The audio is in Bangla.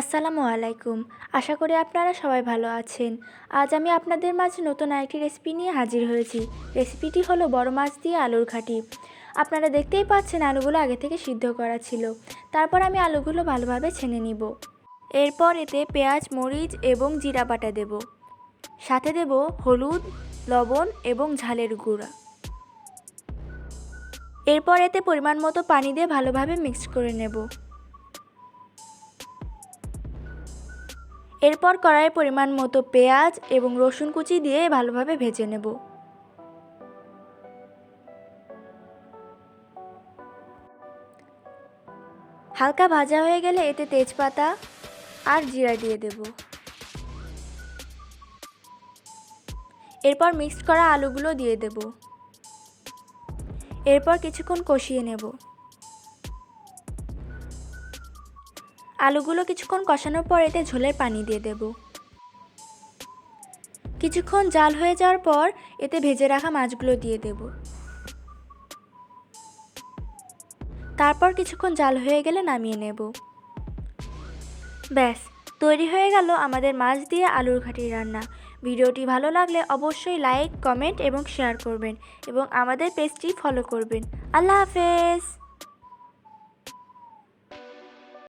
আসসালামু আলাইকুম। আশা করি আপনারা সবাই ভালো আছেন। আজ আমি আপনাদের মাঝে নতুন আরেকটি রেসিপি নিয়ে হাজির হয়েছি। রেসিপিটি হলো বড় মাছ দিয়ে আলুর ঘাটি। আপনারা দেখতেই পাচ্ছেন আলুগুলো আগে থেকে সিদ্ধ করা ছিল। তারপর আমি আলুগুলো ভালোভাবে ছেনে নিব। এরপর এতে পেঁয়াজ, মরিচ এবং জিরা বাটা দেব। সাথে দেব হলুদ, লবণ এবং ঝালের গুঁড়া। এরপর এতে পরিমাণ মতো পানি দিয়ে ভালোভাবে মিক্স করে নেব। এরপর কড়াইয়ে পরিমাণ মতো পেঁয়াজ এবং রসুন কুচি দিয়ে ভালোভাবে ভেজে নেব। হালকা ভাজা হয়ে গেলে এতে তেজপাতা আর জিরা দিয়ে দেব। এরপর মিক্সড করা আলুগুলো দিয়ে দেব। এরপর কিছুক্ষণ কষিয়ে নেব। আলুগুলো কিছুক্ষণ কষানোর পর এতে ঝোলের পানি দিয়ে দেব। কিছুক্ষণ জাল হয়ে যাওয়ার পর এতে ভেজে রাখা মাছগুলো দিয়ে দেব। তারপর কিছুক্ষণ জাল হয়ে গেলে নামিয়ে নেব। ব্যাস, তৈরি হয়ে গেল আমাদের মাছ দিয়ে আলুর ঘাটি রান্না। ভিডিওটি ভালো লাগলে অবশ্যই লাইক, কমেন্ট এবং শেয়ার করবেন এবং আমাদের পেজটি ফলো করবেন। আল্লাহ হাফেজ!